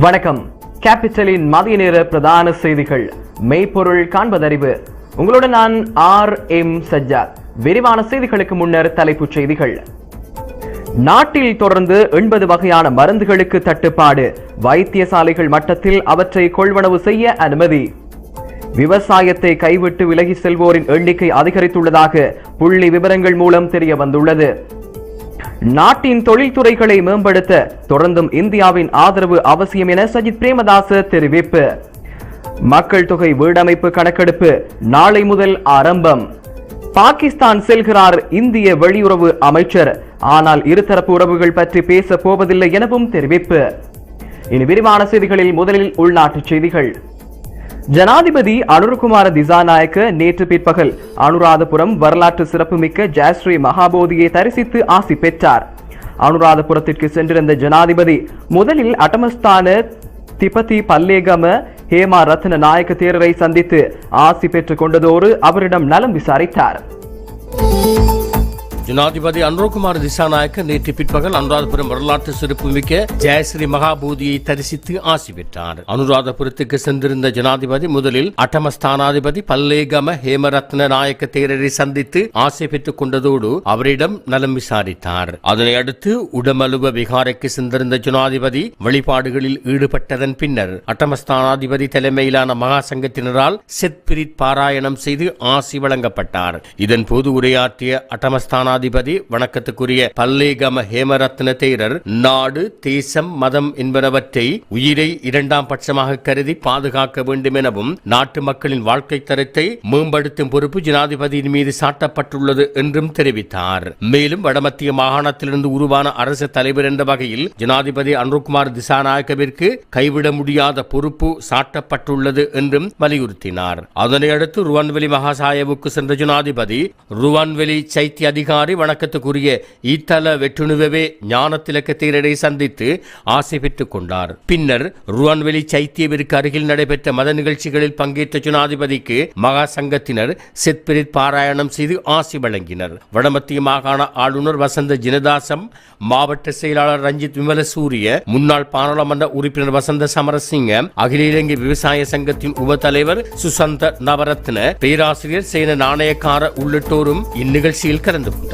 வணக்கம். கேபிட்டலின் மதிய நேர பிரதான செய்திகள். மெய்ப்பொருள் காண்பதறிவு. உங்களுடன் நான் ஆர் எம் சஜ்ஜாத். விரிவான செய்திகளுக்கு முன்னர் தலைப்புச் செய்திகள். நாட்டில் தொடர்ந்து எண்பது வகையான மருந்துகளுக்கு தட்டுப்பாடு. வைத்தியசாலைகள் மட்டத்தில் அவற்றை கொள்வனவு செய்ய அனுமதி. விவசாயத்தை கைவிட்டு விலகி செல்வோரின் எண்ணிக்கை அதிகரித்துள்ளதாக புள்ளி விவரங்கள் மூலம் தெரிய வந்துள்ளது நாட்டின் தொழில்துறைகளை மேம்படுத்த தொடர்ந்தும் இந்தியாவின் ஆதரவு அவசியம் என சஜித் பிரேமதாச தெரிவிப்பு. மக்கள் தொகை வீடமைப்பு கணக்கெடுப்பு நாளை முதல் ஆரம்பம். பாகிஸ்தான் செல்கிறார் இந்திய வெளியுறவு அமைச்சர். ஆனால் இருதரப்பு உறவுகள் பற்றி பேச போவதில்லை எனவும் தெரிவிப்பு. இனி விரிவான செய்திகளில் முதலில் உள்நாட்டு செய்திகள். ஜனாதிபதி அனுருகுமார திசாநாயக்க நேற்று பிற்பகல் அனுராதபுரம் வரலாற்று சிறப்புமிக்க ஜெயஸ்ரீ மகாபோதியை தரிசித்து ஆசி பெற்றார். அனுராதபுரத்திற்கு சென்றிருந்த ஜனாதிபதி முதலில் அட்டமஸ்தான திபதி பல்லேகம ஹேமா ரத்ன நாயக்க தேரரை சந்தித்து ஆசி பெற்றுக் கொண்டதோடு அவரிடம் நலம் விசாரித்தார். ஜனாதிபதி அனுரகுமார் திசாநாயக்க நேற்று பிற்பகல் அனுராதபுரம் வரலாற்று சிறப்புமிக்க ஜெயஸ்ரீ மகாபூதியை தரிசித்து ஆசி பெற்றார். அனுராதபுரத்துக்கு சென்றிருந்த ஜனாதிபதி முதலில் அட்டமஸ்தானாதிபதி பல்லேகம ஹேமரத்ன நாயக்க தேரரை சந்தித்து ஆசை பெற்றுக் கொண்டதோடு அவரிடம் நலம் விசாரித்தார். அதனை அடுத்து உடமலுவ விகாரைக்கு சென்றிருந்த ஜனாதிபதி வழிபாடுகளில் ஈடுபட்டதன் பின்னர் அட்டமஸ்தானாதிபதி தலைமையிலான மகா சங்கத்தினரால் செத்பிரித் பாராயணம் செய்து ஆசி வழங்கப்பட்டார். இதன்போது உரையாற்றிய அட்டமஸ்தானாதிபதி வணக்கத்துக்குரிய பல்லேகம ஹேமரத்ன தேரர் நாடு தேசம் மதம் என்பனவற்றை உயிரை இரண்டாம் பட்சமாக கருதி பாதுகாக்க வேண்டும் எனவும் நாட்டு மக்களின் வாழ்க்கை தரத்தை மேம்படுத்தும் பொறுப்பு ஜனாதிபதியின் மீது சாட்டப்பட்டுள்ளது என்றும் தெரிவித்தார். மேலும் வடமத்திய மாகாணத்திலிருந்து உருவான அரசு தலைவர் என்ற வகையில் ஜனாதிபதி அனுருக்குமார் திசாநாயக்கவிற்கு கைவிட முடியாத பொறுப்பு சாட்டப்பட்டுள்ளது என்றும் வலியுறுத்தினார். அதனையடுத்து ருவன்வெளி மகாசாயவுக்கு சென்ற ஜனாதிபதி ருவன்வெளி சைத்திய அதிகாரி வணக்கத்துக்குரிய ஈத்தல வெட்டுணுவே ஞானத்திலக்க தேரரை சந்தித்து ஆசை பெற்றுக் கொண்டார். பின்னர் ருவன்வெளி சைத்தியவிற்கு அருகில் நடைபெற்ற மத நிகழ்ச்சிகளில் பங்கேற்ற ஜனாதிபதிக்கு மகா சங்கத்தினர் செத்பிரித் பாராயணம் செய்து ஆசி வழங்கினர். வடமத்திய மாகாண ஆளுநர் வசந்த ஜினதாசம் மாவட்ட செயலாளர் ரஞ்சித் விமலசூரிய முன்னாள் பாராளுமன்ற உறுப்பினர் வசந்த சமரசிங்க அகில இலங்கை விவசாய சங்கத்தின் உப தலைவர் சுசந்த நவரத்ன பேராசிரியர் சேன நாணயக்கார உள்ளிட்டோரும் இந்நிகழ்ச்சியில் கலந்து கொண்டனர்.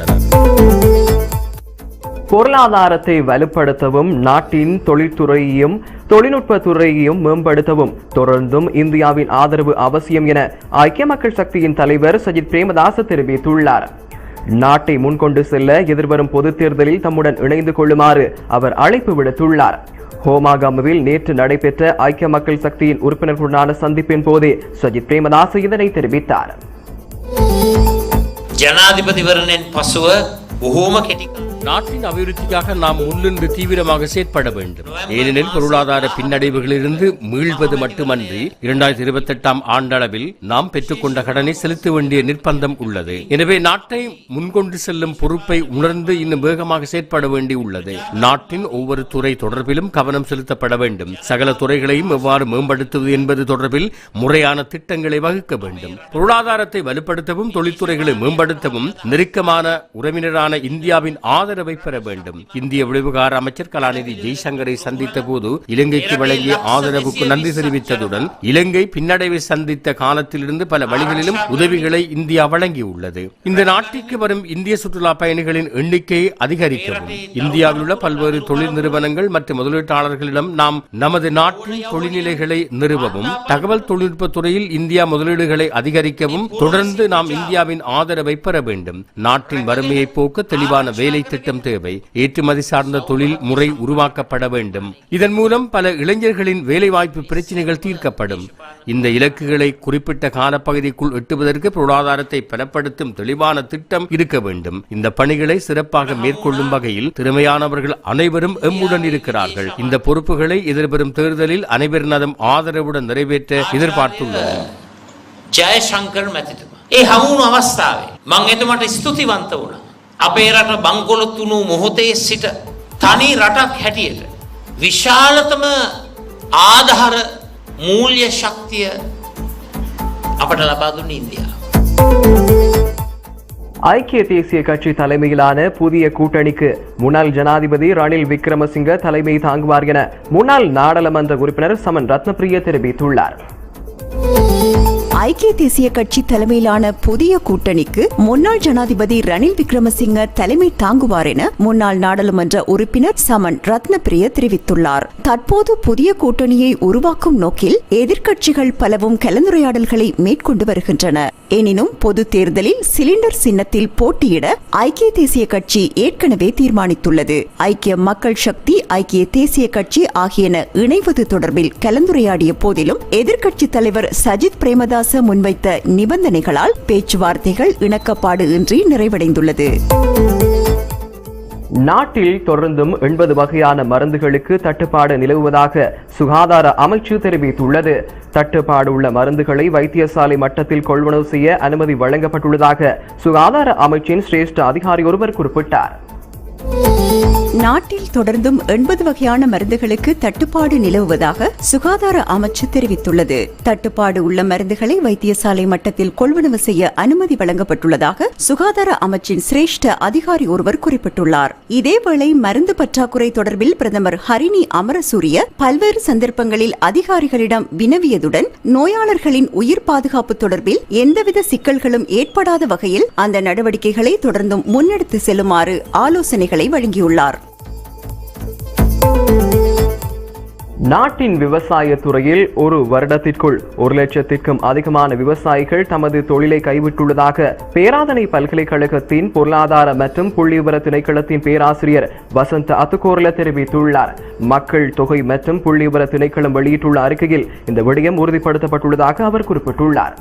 பொருளாதாரத்தை வலுப்படுத்தவும் நாட்டின் தொழில்துறையையும் தொழில்நுட்ப துறையையும் மேம்படுத்தவும் தொடர்ந்தும் இந்தியாவின் ஆதரவு அவசியம் என ஐக்கிய மக்கள் சக்தியின் தலைவர் சஜித் பிரேமதாஸ் தெரிவித்துள்ளார். நாட்டை முன்கொண்டு செல்ல எதிர்வரும் பொதுத் தேர்தலில் தம்முடன் இணைந்து கொள்ளுமாறு அவர் அழைப்பு விடுத்துள்ளார். ஹோமாகமுவில் நேற்று நடைபெற்ற ஐக்கிய மக்கள் சக்தியின் உறுப்பினர்களுடனான சந்திப்பின் போதே சஜித் பிரேமதாஸ் இதனை தெரிவித்தார். ජනාධිපතිවරණයෙන් පසුව බොහෝම කෙටි நாட்டின் அபிவிருத்திக்காக நாம் முன்னின்று தீவிரமாக செயற்பட வேண்டும். ஏனெனில் பொருளாதார பின்னடைவுகளிலிருந்து மீள்வது மட்டுமன்றி இரண்டாயிரத்தி இருபத்தி எட்டாம் ஆண்டளவில் நாம் பெற்றுக்கொண்ட கடனை செலுத்த வேண்டிய நிர்பந்தம் உள்ளது. எனவே நாட்டை முன்கொண்டு செல்லும் பொறுப்பை உணர்ந்து இன்னும் வேகமாக செயற்பட வேண்டி உள்ளது. நாட்டின் ஒவ்வொரு துறை தொடர்பிலும் கவனம் செலுத்தப்பட வேண்டும். சகல துறைகளையும் எவ்வாறு மேம்படுத்துவது என்பது தொடர்பில் முறையான திட்டங்களை வகுக்க வேண்டும். பொருளாதாரத்தை வலுப்படுத்தவும் தொழில்துறைகளை மேம்படுத்தவும் நெருக்கமான உறவினரான இந்தியாவின் ஆதரவை பெற வேண்டும். இந்திய விளைவுகார அமைச்சர் கலாநிதி ஜெய்சங்கரை சந்தித்த போது இலங்கைக்கு வழங்கிய ஆதரவுக்கு நன்றி தெரிவித்ததுடன் இலங்கை பின்னடைவை சந்தித்த காலத்திலிருந்து பல வழிகளிலும் உதவிகளை இந்தியா வழங்கியுள்ளது. இந்த நாட்டிற்கு வரும் இந்திய சுற்றுலா பயணிகளின் எண்ணிக்கையை அதிகரிக்கவும். இந்தியாவில் உள்ள பல்வேறு தொழில் நிறுவனங்கள் மற்றும் முதலீட்டாளர்களிடம் நாம் நமது நாட்டின் தொழில்நிலைகளை நிறுவவும் தகவல் தொழில்நுட்ப துறையில் இந்தியா முதலீடுகளை அதிகரிக்கவும் தொடர்ந்து நாம் இந்தியாவின் ஆதரவை பெற வேண்டும். நாட்டின் வறுமையை போக்க தெளிவான வேலை திட்டம் தேவை ஏற்றுமதி சார்ந்த தொழில் முறை உருவாக்கப்பட வேண்டும் இதன் மூலம் பல இளைஞர்களின் வேலைவாய்ப்பு பிரச்சனைகள் தீர்க்கப்படும் இந்த இலக்குகளை குறிப்பிட்ட காலப்பகுதிக்குள் எட்டுவதற்கு பொருளாதாரத்தை பலப்படுத்தும் தெளிவான திட்டம் இருக்க வேண்டும் இந்த பணிகளை சிறப்பாக மேற்கொள்ளும் வகையில் திறமையானவர்கள் அனைவரும் எம்முடன் இருக்கிறார்கள் இந்த பொறுப்புகளை எதிர்வரும் தேர்தலில் அனைவரினதும் ஆதரவுடன் நிறைவேற்ற எதிர்பார்த்துள்ளனர் ජයශංකර මැතිතුමා. ඒ හමුණු අවස්ථාවේ මං එතුමට ස්තුතිවන්ත වුණා. අපේ රට බංකොලොත් වුණු මොහොතේ සිට තනි රටක් හැටියට. විශාලතම ආධහර මූල්‍ය ශක්තිය අපට ලබා දුන්න ඉන්දියාව. ஐக்கிய தேசிய கட்சி தலைமையிலான புதிய கூட்டணிக்கு முன்னாள் ஜனாதிபதி ரணில் விக்ரமசிங்க தலைமை தாங்குவார் என முன்னாள் நாடாளுமன்ற உறுப்பினர் சமன் ரத்னபிரிய தெரிவித்துள்ளார் ஐக்கிய தேசிய கட்சி தலைமையிலான புதிய கூட்டணிக்கு முன்னாள் ஜனாதிபதி ரணில் விக்ரமசிங்க தலைமை தாங்குவார் என முன்னாள் நாடாளுமன்ற உறுப்பினர் சமன் ரத்னபிரிய தெரிவித்துள்ளார். தற்போது புதிய கூட்டணியை உருவாக்கும் நோக்கில் எதிர்க்கட்சிகள் பலவும் கலந்துரையாடல்களை மேற்கொண்டு வருகின்றன. எனினும் பொது தேர்தலில் சிலிண்டர் சின்னத்தில் போட்டியிட ஐக்கிய தேசிய கட்சி ஏற்கனவே தீர்மானித்துள்ளது. ஐக்கிய மக்கள் சக்தி ஐக்கிய தேசிய கட்சி ஆகியன இணைவது தொடர்பில் கலந்துரையாடிய போதிலும் எதிர்க்கட்சித் தலைவர் சஜித் பிரேமதாச முன்வைத்த நிபந்தனைகளால் பேச்சுவார்த்தைகள் இணக்கப்பாடு இன்றி நிறைவடைந்துள்ளது. நாட்டில் தொடர்ந்தும் எண்பது வகையான மருந்துகளுக்கு தட்டுப்பாடு நிலவுவதாக சுகாதார அமைச்சு தெரிவித்துள்ளது. தட்டுப்பாடு உள்ள மருந்துகளை வைத்தியசாலை மட்டத்தில் கொள்வனவு செய்ய அனுமதி வழங்கப்பட்டுள்ளதாக சுகாதார அமைச்சின் சிரேஷ்ட அதிகாரி ஒருவர் குறிப்பிட்டார். நாட்டில் தொடர்ந்தும் எண்பது வகையான மருந்துகளுக்கு தட்டுப்பாடு நிலவுவதாக சுகாதார அமைச்சு தெரிவித்துள்ளது. தட்டுப்பாடு உள்ள மருந்துகளை வைத்தியசாலை மட்டத்தில் கொள்வனவு செய்ய அனுமதி வழங்கப்பட்டுள்ளதாக சுகாதார அமைச்சின் சிரேஷ்ட அதிகாரி ஒருவர் குறிப்பிட்டுள்ளார். இதேவேளை மருந்து பற்றாக்குறை தொடர்பில் பிரதமர் ஹரிணி அமரசூரிய பல்வேறு சந்தர்ப்பங்களில் அதிகாரிகளிடம் வினவியதுடன் நோயாளர்களின் உயிர் பாதுகாப்பு தொடர்பில் எந்தவித சிக்கல்களும் ஏற்படாத வகையில் அந்த நடவடிக்கைகளை தொடர்ந்தும் முன்னெடுத்து செல்லுமாறு ஆலோசனை ஆலோசனைகளை வழங்கியுள்ளார். நாட்டின் விவசாய துறையில் ஒரு வருடத்திற்குள் ஒரு லட்சத்திற்கும் அதிகமான விவசாயிகள் தமது தொழிலை கைவிட்டுள்ளதாக பேராதனை பல்கலைக்கழகத்தின் பொருளாதார மற்றும் புள்ளிவிவர திணைக்களத்தின் பேராசிரியர் வசந்த அத்துக்கோரல தெரிவித்துள்ளார். மக்கள் தொகை மற்றும் புள்ளிவிவர திணைக்களம் வெளியிட்டுள்ள அறிக்கையில் இந்த விடயம் உறுதிப்படுத்தப்பட்டுள்ளதாக அவர் குறிப்பிட்டுள்ளார்.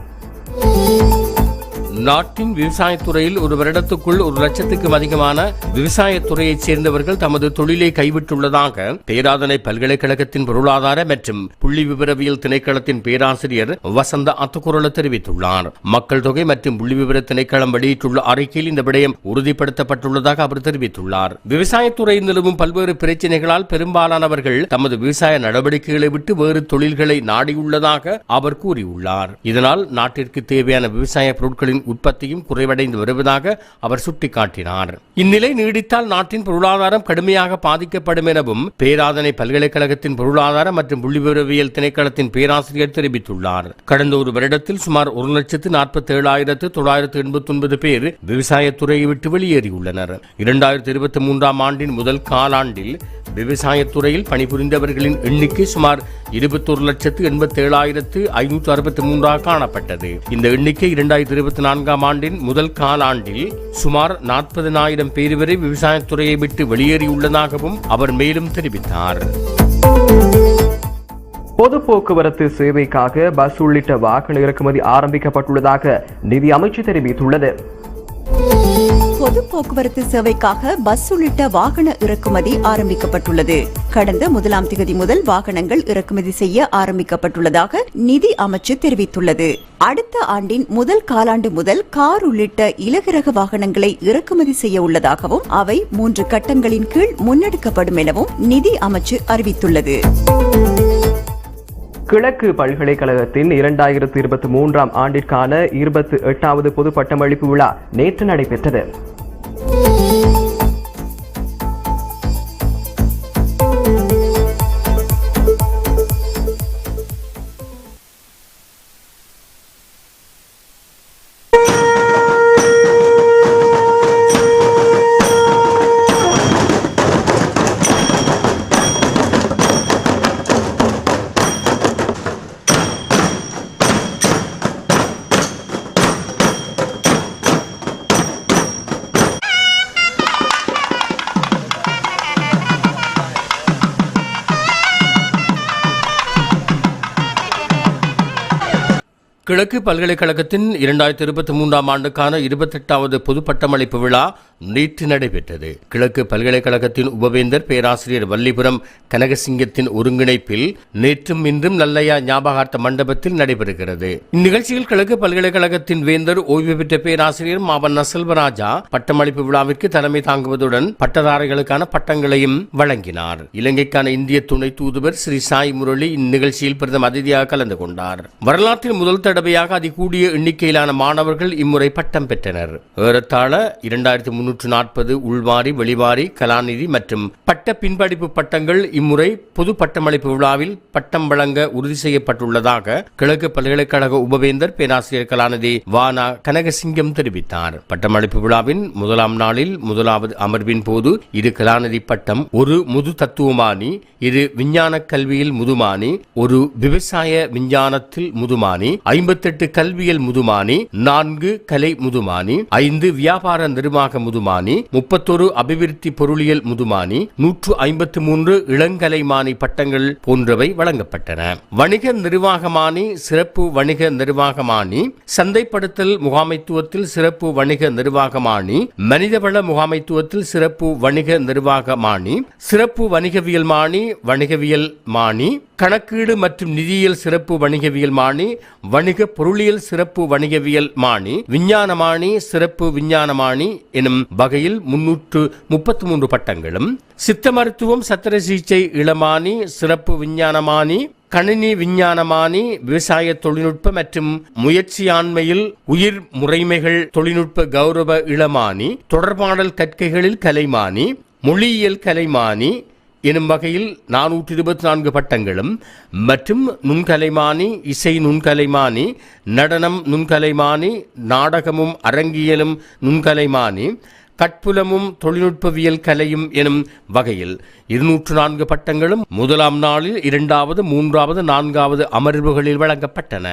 நாட்டின் விவசாயத்துறையில் ஒரு வருடத்துக்குள் ஒரு லட்சத்துக்கும் அதிகமான விவசாயத்துறையைச் சேர்ந்தவர்கள் தமது தொழிலை கைவிட்டுள்ளதாக பேராதனை பல்கலைக்கழகத்தின் பொருளாதார மற்றும் புள்ளி விவரவியல் திணைக்களத்தின் பேராசிரியர் வசந்த அத்துக்குரல தெரிவித்துள்ளார். மக்கள் தொகை மற்றும் புள்ளி விவர திணைக்களம் வெளியிட்டுள்ள அறிக்கையில் இந்த விடயம் உறுதிப்படுத்தப்பட்டுள்ளதாக அவர் தெரிவித்துள்ளார். விவசாயத்துறையில் நிலவும் பல்வேறு பிரச்சினைகளால் பெரும்பாலானவர்கள் தமது விவசாய நடவடிக்கைகளை விட்டு வேறு தொழில்களை நாடியுள்ளதாக அவர் கூறியுள்ளார். இதனால் நாட்டிற்கு தேவையான விவசாய பொருட்களின் உற்பத்தியும் குறைவடைந்து வருவதாக அவர் சுட்டிக்காட்டினார். இந்நிலை நீடித்தால் நாட்டின் பொருளாதாரம் கடுமையாக பாதிக்கப்படும் எனவும் பேராதனை பல்கலைக்கழகத்தின் பொருளாதார மற்றும் புள்ளிவிவரவியல் திணைக்களத்தின் பேராசிரியர் தெரிவித்துள்ளார். கடந்த ஒரு வருடத்தில் சுமார் ஒரு லட்சத்து நாற்பத்தி ஏழாயிரத்து தொள்ளாயிரத்து எண்பத்தி ஒன்பது பேர் விவசாயத்துறையை விட்டு வெளியேறியுள்ளனர். இரண்டாயிரத்தி இருபத்தி மூன்றாம் ஆண்டின் முதல் காலாண்டில் விவசாயத்துறையில் பணிபுரிந்தவர்களின் எண்ணிக்கை சுமார் இருபத்தொரு லட்சத்து எண்பத்தி ஏழாயிரத்து ஐநூற்று அறுபத்தி மூன்றாக காணப்பட்டது. இந்த எண்ணிக்கை இரண்டாயிரத்தி இருபத்தி நான்காம் ஆண்டின் முதல் காலாண்டில் சுமார் நாற்பதனாயிரம் பேர் வரை விவசாயத்துறையை விட்டு வெளியேறியுள்ளதாகவும் அவர் மேலும் தெரிவித்தார். பொது போக்குவரத்து சேவைக்காக பஸ் உள்ளிட்ட வாகன இறக்குமதி ஆரம்பிக்கப்பட்டுள்ளதாக நிதி அமைச்சு தெரிவித்துள்ளது. பொது போக்குவரத்து சேவைக்காக பஸ் உள்ளிட்ட வாகன இறக்குமதி ஆரம்பிக்கப்பட்டுள்ளது. கடந்த முதலாம் திகதி முதல் வாகனங்கள் இறக்குமதி செய்ய ஆரம்பிக்கப்பட்டுள்ளதாக நிதி அமைச்சு தெரிவித்துள்ளது. அடுத்த ஆண்டின் முதல் காலாண்டு முதல் கார் உள்ளிட்ட இலகுரக வாகனங்களை இறக்குமதி செய்ய உள்ளதாகவும் அவை மூன்று கட்டங்களின் கீழ் முன்னெடுக்கப்படும் எனவும் நிதி அமைச்சு அறிவித்துள்ளது. கிழக்கு பல்கலைக்கழகத்தின் இரண்டாயிரத்து இருபத்தி மூன்றாம் ஆண்டிற்கான இருபத்தி எட்டாவது பொது பட்டமளிப்பு விழா நேற்று நடைபெற்றது. கிழக்கு பல்கலைக்கழகத்தின் இரண்டாயிரத்தி இருபத்தி மூன்றாம் ஆண்டுக்கான இருபத்தெட்டாவது பொது பட்டமளிப்பு விழா நேற்று நடைபெற்றது. கிழக்கு பல்கலைக்கழகத்தின் உபவேந்தர் பேராசிரியர் வல்லிபுரம் கனகசிங்கத்தின் ஒருங்கிணைப்பில் நேற்றும் இன்றும் நல்லையா ஞாபகார்த்த மண்டபத்தில் நடைபெறுகிறது. இந்நிகழ்ச்சியில் கிழக்கு பல்கலைக்கழகத்தின் வேந்தர் ஓய்வு பெற்ற பேராசிரியர் மாவன் செல்வராஜா பட்டமளிப்பு விழாவிற்கு தலைமை தாங்குவதுடன் பட்டதாரிகளுக்கான பட்டங்களையும் வழங்கினார். இலங்கைக்கான இந்திய துணை தூதுவர் ஸ்ரீ சாய் முரளி இந்நிகழ்ச்சியில் பிரதம அதிதியாக கலந்து கொண்டார். வரலாற்றில் முதல் தடவையாக அதிகூடிய எண்ணிக்கையிலான மாணவர்கள் இம்முறை பட்டம் பெற்றனர். ஏறத்தாழ இரண்டாயிரத்தி முன்னூற்று நாற்பது உள்வாரி வெளிவாரி கலாநிதி மற்றும் பட்ட பின்படிப்பு பட்டங்கள் இம்முறை பொது பட்டமளிப்பு விழாவில் பட்டம் வழங்க உறுதி செய்யப்பட்டுள்ளதாக கிழக்கு பல்கலைக்கழக உபவேந்தர் பேராசிரியர் கலாநிதி வானா கனகசிங்கம் தெரிவித்தார். பட்டமளிப்பு விழாவின் முதலாம் நாளில் முதலாவது அமர்வின் போது இரு கலாநிதி பட்டம் ஒரு முது தத்துவமானி இரு விஞ்ஞான கல்வியில் முதுமானி ஒரு விவசாய விஞ்ஞானத்தில் முதுமானி ஐம்பத்தெட்டு கல்வியல் முதுமானி நான்கு கலை முதுமானி ஐந்து வியாபார நிர்வாக முதுமானி முப்பத்தொரு அபிவிருத்தி பொருளியல் முதுமானி நூற்று ஐம்பத்தி மூன்று இளங்கலைமானி பட்டங்கள் போன்றவை வழங்கப்பட்டன. வணிக நிர்வாகமானி சிறப்பு வணிக நிர்வாகமானி சந்தைப்படுத்தல் முகாமைத்துவத்தில் சிறப்பு வணிக நிர்வாகமானி மனிதவள முகாமைத்துவத்தில் சிறப்பு வணிக நிர்வாகமானி சிறப்பு வணிகவியல் மாணி வணிகவியல் மாணி கணக்கீடு மற்றும் நிதியியல் சிறப்பு வணிகவியல் மாணி வணிக பொருளியல் சிறப்பு வணிகவியல் மாணி விஞ்ஞானமானி சிறப்பு விஞ்ஞானமானி எனும் வகையில் முன்னூற்று முப்பத்தி மூன்று பட்டங்களும். சித்த மருத்துவம் சத்திர சிகிச்சை இளமானி சிறப்பு விஞ்ஞானமானி கணினி விஞ்ஞானமானி விவசாய தொழில்நுட்ப மற்றும் முயற்சியாண்மையில் உயிர் முறைமைகள் தொழில்நுட்ப கௌரவ இளமானி தொடர்பாடல் கற்கைகளில் கலைமானி மொழியியல் கலைமானி எனும் வகையில் நானூற்றி இருபத்தி நான்கு பட்டங்களும் மற்றும் நுண்கலைமானி இசை நுண்கலைமானி நடனம் நுண்கலைமானி நாடகமும் அரங்கியலும் நுண்கலைமானி கட்புலமும் தொழில்நுட்பவியல் கலையும் எனும் வகையில் இருநூற்று நான்கு பட்டங்களும் முதலாம் நாளில் இரண்டாவது மூன்றாவது நான்காவது அமர்வுகளில் வழங்கப்பட்டன.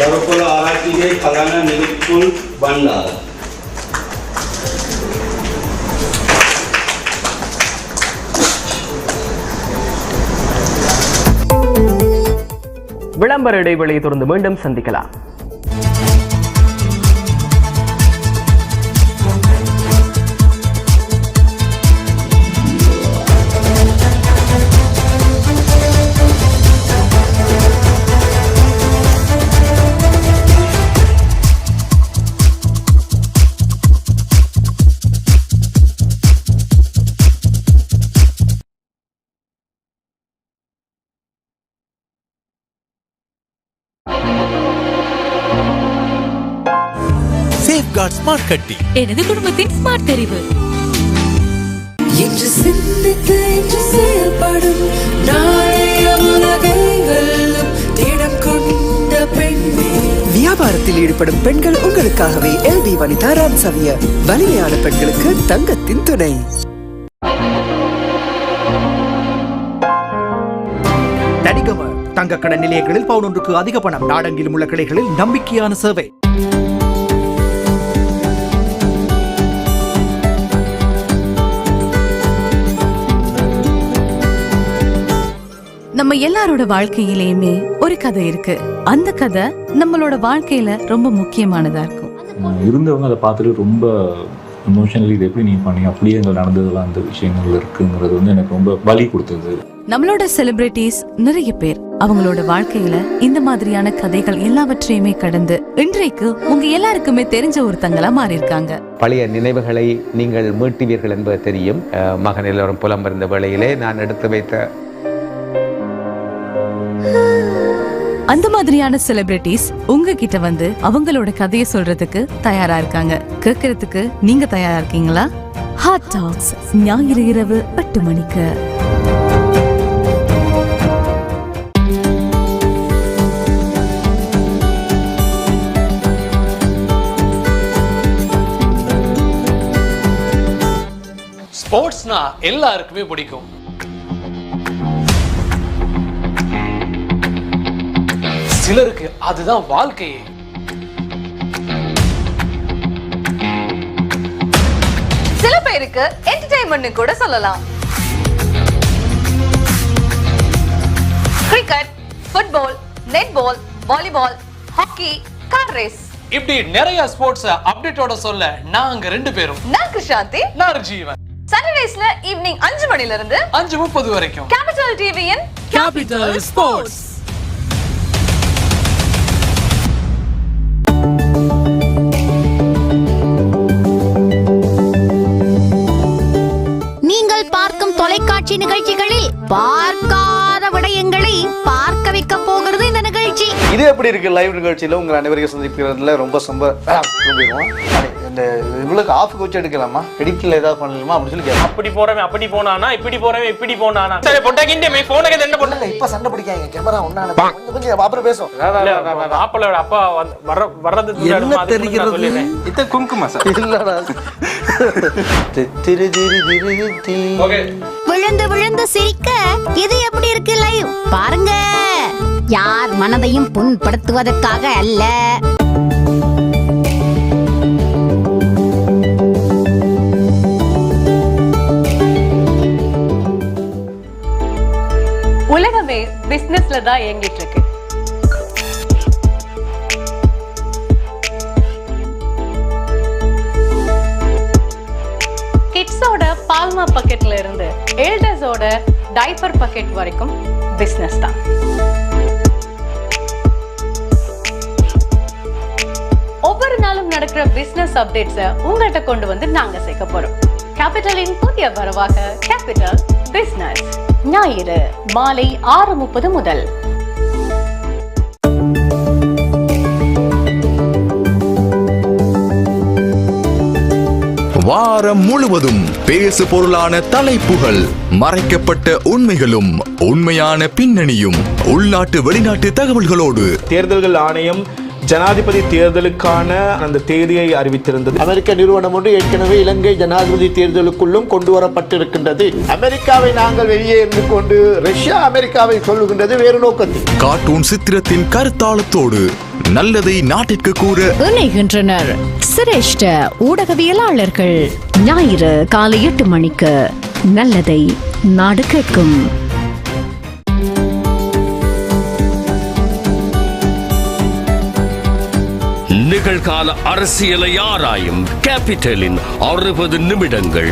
දරකොළ ආරච්චිගේ පගන නිරුක්කුල් බණ්ඩාර விளம்பர இடைவெளியை தொடர்ந்து மீண்டும் சந்திக்கலாம் சேஃப்கார்ட் ஸ்மார்ட் கட்டி எனது குடும்பத்தின் ஸ்மார்ட் தெரிவு என்று சிந்தித்து என்று செயல்படும் நாளைய உலகை வெல்லும் திடம் கொண்ட பெண்ணே. வியாபாரத்தில் ஈடுபடும் பெண்கள் உங்களுக்காகவே எல்பி வனிதா ராம்சவிய வலிமையான பெண்களுக்கு தங்கத்தின் துணை. தனிகம தங்க கடன் நிலையங்களில் பவுன் ஒன்றுக்கு அதிக பணம். நாடெங்கிலும் உள்ள கிளைகளில் நம்பிக்கையான சேவை. நம்ம எல்லாரோட வாழ்க்கையிலயுமே ஒரு கதை இருக்கு. அந்த கதை நம்மளோட வாழ்க்கையில ரொம்ப முக்கியமானதா இருக்கும். இருந்தவங்க அதை பார்த்துட்டு ரொம்ப எமோஷனலி இது எப்படி நீ பண்ணி அப்படியே எங்களுக்கு நடந்ததெல்லாம் அந்த விஷயங்கள் இருக்குங்கிறது வந்து எனக்கு ரொம்ப வலி கொடுத்தது. நம்மளோட செலிபிரிட்டிஸ் நிறைய பேர். அவங்களோட வாழ்க்கையில இந்த மாதிரியான கதைகள் எல்லாவற்றையுமே கடந்து இன்றைக்கு உங்க எல்லாருக்குமே தெரிஞ்ச ஒருத்தங்களா மாறி இருக்காங்க பழைய நினைவுகளை நீங்கள் மீட்டுவீர்கள் என்பது தெரியும். மகன் எல்லோரும் புலம்பெயர்ந்த வேளையிலே நான் எடுத்து வைத்த அந்த மாதிரியான செலிபிரிட்டிஸ் உங்ககிட்ட வந்து அவங்களோட கதையை சொல்றதுக்கு தயாரா இருக்காங்க. கேட்கறதுக்கு நீங்க தயாரா இருக்கீங்களா? ஹாட் டாக்ஸ் ஞாயிறு இரவு எட்டு மணிக்கு. ஸ்போர்ட்ஸ்னா எல்லாருக்குமே பிடிக்கும். சிலருக்கு அதுதான் வாழ்க்கையே. சில பேருக்கு என்டர்டைன்மெண்ட் கூட சொல்லலாம். Cricket football netball volleyball hockey car race இப்படி நிறைய ஸ்போர்ட்ஸ் அப்டேட்டோட சொல்ல நாங்க ரெண்டு பேரும். நான் கிருஷாந்தி நான் ஜீவன். சாட்டர்டேஸ்ல ஈவினிங் அஞ்சு மணில இருந்து அஞ்சு முப்பது வரைக்கும். கேபிட்டல் டிவியின் கேபிட்டல் ஸ்போர்ட்ஸ் நீங்கள் பார்க்கும் தொலைக்காட்சி நிகழ்ச்சிகளில் பார்க்காத விடயங்களை பார்க்க வைக்க போகிறது இந்த நிகழ்ச்சி. இது எப்படி இருக்கு? லைவ் நிகழ்ச்சியில் உங்கள் அனைவரையும் சந்திக்கிறதுல ரொம்ப போயிடுவோம் இந்த இவ்வளோக்கு ஆஃப் வச்சு எடுக்கலாமா? எடிட்டில் ஏதாவது பண்ணலாமா அப்படின்னு சொல்லி கேட்கலாம் அப்படி போறவன் அப்படி போனானா இப்படி போறவன் இப்படி போனானா? சரி பொட்டாக்கிண்டே மே போனே என்ன பண்ணல இப்போ சண்டை பிடிக்காங்க கேமரா ஒன்றான கொஞ்சம் கொஞ்சம் அப்புறம் பேசும். மாப்பிள்ளோட அப்பா வர்ற வர்றது என்ன தெரிகிறது? இது குங்கும சார். இல்லடா. திரு திரு திரு தி விழுந்து விழுந்து சிரிக்க. இது எப்படி இருக்கு லைவ் பாருங்க. யார் மனதையும் புண்படுத்துவதற்காக அல்ல. உலகமே பிசினஸ்ல தான் இயங்கிட்டு இருக்கு கிட்ஸோட பால்மா பக்கெட்ல இருந்து எல்டர்ஸோட டைப்பர் பக்கெட் வரைக்கும் பிசினஸ் தான். ஒவ்வொரு நாளும் நடக்கிற பிசினஸ் அப்டேட்ஸை உங்கள்கிட்ட கொண்டு வந்து நாங்க சேர்க்க போறோம். கேபிட்டலின் புதிய வரவாக கேபிட்டல் பிசினஸ் ஞாயிறு மாலை ஆறு முப்பது முதல். வாரம் முழுவதும் பேசு பொருளான தலைப்புகள் மறைக்கப்பட்ட உண்மைகளும் உண்மையான பின்னணியும் உள்நாட்டு வெளிநாட்டு தகவல்களோடு. தேர்தல்கள் ஆணையம் ஜனாதிபதி தேர்தலுக்கான அந்த தேதியை அறிவித்திருந்தது. அமெரிக்க நிறுவனம் ஒன்று ஏற்கனவே இலங்கை ஜனாதிபதி தேர்தலுக்குள்ளும் கொண்டு வரப்பட்டிருக்கின்றது. அமெரிக்காவை நாங்கள் வெளியே இருந்து கொண்டு ரஷ்யா அமெரிக்காவை சொல்லுகின்றது வேறு நோக்கத்தில். கார்ட்டூன் சித்திரத்தின் கருத்தாளத்தோடு நல்லதை நாட்டிற்கு கூற இணைகின்றனர். சிரேஷ்ட ஊடகவியலாளர்கள் ஞாயிறு காலை எட்டு மணிக்கு நல்லதை நாடு கேட்கும். நிகழ்கால அரசியலை ஆராயும் கேபிட்டலின் அறுபது நிமிடங்கள்.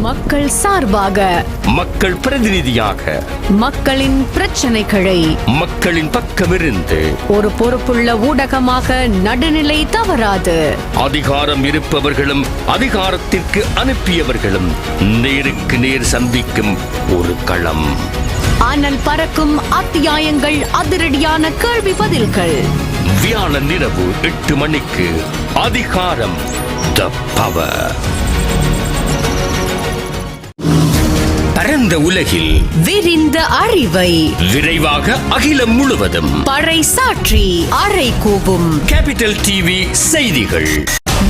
மக்கள் சார்பாக. மக்கள் பிரதிநிதியாக. மக்களின் பிரச்சனைகளை. மக்களின் பக்கமிருந்து. ஒரு பொறுப்புள்ள ஊடகமாக நடுநிலை தவறாது. அதிகாரம் இருப்பவர்களும் அதிகாரத்திற்கு அனுப்பியவர்களும் நேருக்கு நேர் சந்திக்கும் ஒரு களம். அனல் பறக்கும் அத்தியாயங்கள் அதிரடியான கேள்வி பதில்கள். வியாழன் இரவு எட்டு மணிக்கு அதிகாரம். த பவர் பரந்த உலகில் விரிந்த அறிவை. விரைவாக அகிலம் முழுவதும். பறை சாற்றி அறை கூவும் கேபிட்டல் டிவி செய்திகள்.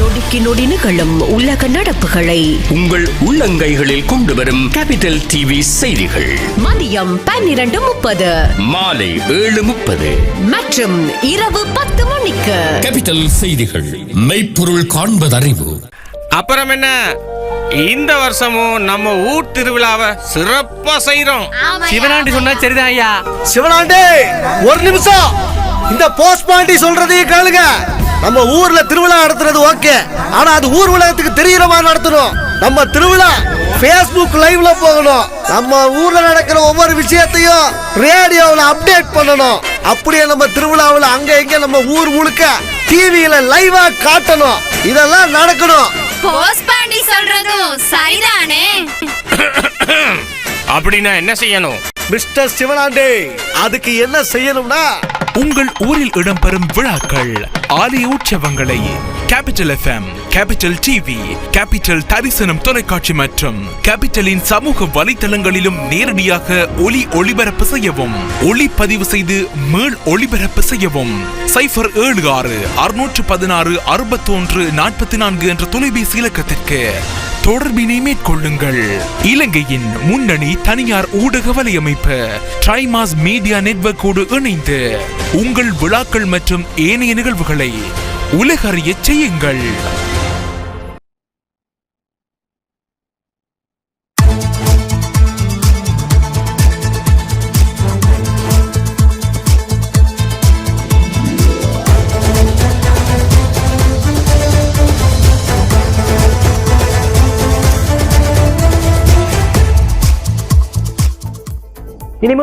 நொடிக்கு நொடி நிகழும் உலக நடப்புகளை. உங்கள் உள்ளங்கைகளில் கொண்டு வரும் கேபிட்டல் டிவி செய்திகள். மதியம் பன்னிரண்டு முப்பது. மாலை ஏழு முப்பது. மற்றும் இரவு பத்து மணிக்கு. கேபிட்டல் செய்திகள். மெய்ப்பொருள் காண்பதறிவு அப்புறம் என்ன? இந்த வருஷமும் நம்ம ஊர் திருவிழாவை சிறப்பா செய்யறோம் சிவனாண்டி சொன்னா சரிதான் ஐயா. சிவனாண்டே ஒரு நிமிஷம். இந்த போஸ்ட் பாண்டி சொல்றதையும் கேளுங்க. நம்ம ஊர்ல திருவிழா நடத்துறது ஓகே. ஆனா அது ஊர் உலகத்துக்கு தெரியற மாதிரி நடத்தணும். நம்ம திருவிழா Facebook லைவ்ல போகணும். நம்ம ஊர்ல நடக்கிற ஒவ்வொரு விஷயத்தையும் ரேடியோவில் அப்டேட் பண்ணணும். அப்படியே நம்ம திருவிழாவில் அங்க இங்க நம்ம ஊர் முழுக்க டிவியில லைவா காட்டணும். இதெல்லாம் நடக்கணும். போஸ்ட் பாண்டி சொல்றதும் சரிதானே? அப்படின்னா என்ன செய்யணும்? மிஸ்டர் சிவனாண்டே அதுக்கு என்ன செய்யணும்னா? உங்கள் ஊரில் இடம்பெறும் விழாக்கள் ஆலய உற்சவங்களை capital FM capital TV capital தரிசனம் தொலைக்காட்சி மற்றும் கேபிட்டலின் சமூக வலைத்தளங்களிலும் நேரடியாக ஒலி ஒளிபரப்பு செய்யவும் ஒளிப்பதிவு செய்து மேல் ஒளிபரப்பு செய்யவும். சைபர் ஏழு ஆறு அறுநூற்று பதினாறு அறுபத்தொன்று நாற்பத்தி நான்கு என்ற தொலைபேசி இலக்கத்திற்கு தொடர்பினை மேற்கொள்ளுங்கள். இலங்கையின் முன்னணி தனியார் ஊடக வலையமைப்பு ட்ரைமாஸ் மீடியா நெட்வொர்க்கோடு இணைந்து உங்கள் விழாக்கள் மற்றும் ஏனைய நிகழ்வுகளை உலகறியச் செய்யுங்கள்.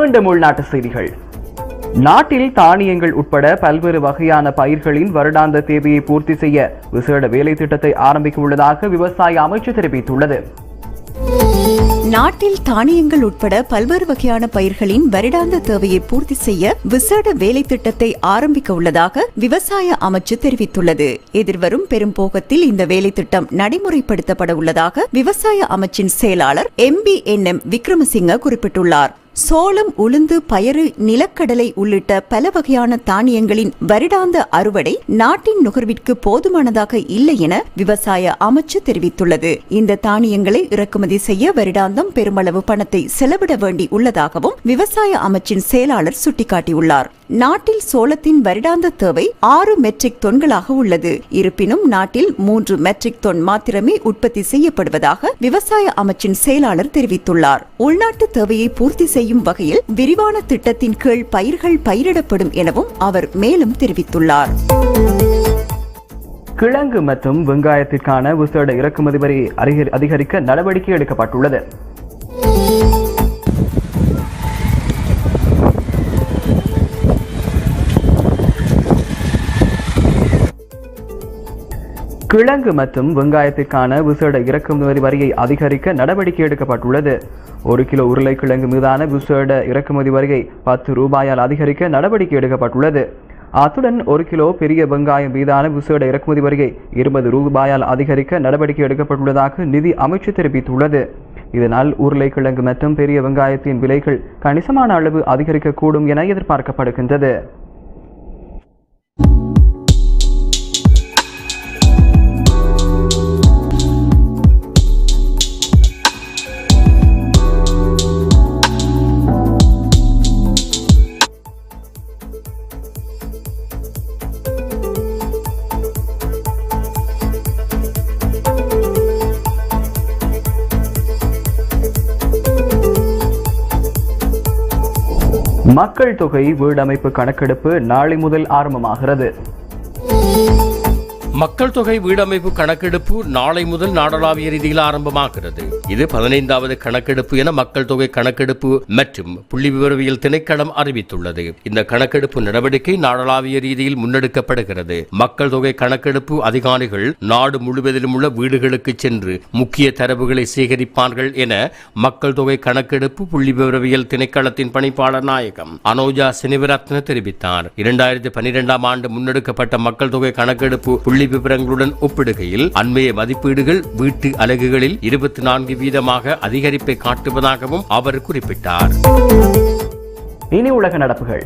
மீண்டும் உள்நாட்டு செய்திகள். நாட்டில் தானியங்கள் உட்பட பல்வேறு வகையான பயிர்களின் வருடாந்த தேவையை பூர்த்தி செய்ய விசேட வேலை திட்டத்தை ஆரம்பிக்க உள்ளதாக விவசாய அமைச்சர் தெரிவித்துள்ளது. நாட்டில் தானியங்கள் உட்பட பல்வேறு வகையான பயிர்களின் வருடாந்த தேவையை பூர்த்தி செய்ய விசேட வேலை திட்டத்தை ஆரம்பிக்க உள்ளதாக விவசாய அமைச்சு தெரிவித்துள்ளது. எதிர்வரும் பெரும்போகத்தில் இந்த வேலை திட்டம் நடைமுறைப்படுத்தப்பட உள்ளதாக விவசாய அமைச்சின் செயலாளர் M P N M Wickremesinghe குறிப்பிட்டுள்ளார். சோளம் உளுந்து பயறு நிலக்கடலை உள்ளிட்ட பல வகையான தானியங்களின் வருடாந்த அறுவடை நாட்டின் நுகர்விற்கு போதுமானதாக இல்லை என விவசாய அமைச்சு தெரிவித்துள்ளது. இந்த தானியங்களை இறக்குமதி செய்ய வருடாந்தம் பெருமளவு பணத்தை செலவிட வேண்டி உள்ளதாகவும் விவசாய அமைச்சின் செயலாளர் சுட்டிக்காட்டியுள்ளார். நாட்டில் சோளத்தின் வருடாந்த தேவை ஆறு மெட்ரிக் தொன்களாக உள்ளது. இருப்பினும் நாட்டில் மூன்று மெட்ரிக் தொன் மாத்திரமே உற்பத்தி செய்யப்படுவதாக விவசாய அமைச்சின் செயலாளர் தெரிவித்துள்ளார். உள்நாட்டு தேவையை பூர்த்தி செய்ய செய்யும் வகையில் விரிவான திட்டத்தின் கீழ் பயிர்கள் பயிரிடப்படும் எனவும் அவர் மேலும் தெரிவித்துள்ளார். கிழங்கு மற்றும் வெங்காயத்திற்கான விசேட இறக்குமதி வரி அதிகரிக்க நடவடிக்கை எடுக்கப்பட்டுள்ளது. கிழங்கு மற்றும் வெங்காயத்திற்கான விசேட இறக்குமதி வரியை அதிகரிக்க நடவடிக்கை எடுக்கப்பட்டுள்ளது. ஒரு கிலோ உருளைக்கிழங்கு மீதான விசேட இறக்குமதி வரியை பத்து ரூபாயால் அதிகரிக்க நடவடிக்கை எடுக்கப்பட்டுள்ளது. அத்துடன் ஒரு கிலோ பெரிய வெங்காயம் மீதான விசேட இறக்குமதி வரியை இருபது ரூபாயால் அதிகரிக்க நடவடிக்கை எடுக்கப்பட்டுள்ளதாக நிதி அமைச்சு தெரிவித்துள்ளது. இதனால் உருளைக்கிழங்கு மற்றும் பெரிய வெங்காயத்தின் விலைகள் கணிசமான அளவு அதிகரிக்கக்கூடும் என எதிர்பார்க்கப்படுகின்றது. மக்கள் தொகை வீடமைப்பு கணக்கெடுப்பு நாளை முதல் ஆரம்பமாகிறது. மக்கள் தொகை வீடமைப்பு கணக்கெடுப்பு நாளை முதல் நாடளாவிய ரீதியில் ஆரம்பமாகிறது. இது பதினைந்தாவது கணக்கெடுப்பு என மக்கள் தொகை கணக்கெடுப்பு மற்றும் புள்ளி விவரவியல் திணைக்களம் அறிவித்துள்ளது. இந்த கணக்கெடுப்பு நடவடிக்கை நாடளாவிய ரீதியில் முன்னெடுக்கப்படுகிறது. மக்கள் தொகை கணக்கெடுப்பு அதிகாரிகள் நாடு முழுவதிலும் உள்ள வீடுகளுக்கு சென்று முக்கிய தரவுகளை சேகரிப்பார்கள் என மக்கள் தொகை கணக்கெடுப்பு புள்ளி விவரவியல் திணைக்களத்தின் பணிப்பாளர் நாயகம் அனோஜா சினிவரத்ன தெரிவித்தார். இரண்டாயிரத்தி பனிரெண்டாம் ஆண்டு முன்னெடுக்கப்பட்ட மக்கள் தொகை கணக்கெடுப்பு புள்ளி விவரங்களுடன் ஒப்பிடுகையில் அண்மைய மதிப்பீடுகள் வீட்டு அலகுகளில் இருபத்தி நான்கு வீதமாக அதிகரிப்பை காட்டுவதாகவும் அவர் குறிப்பிட்டார். இனி உலக நடப்புகள்.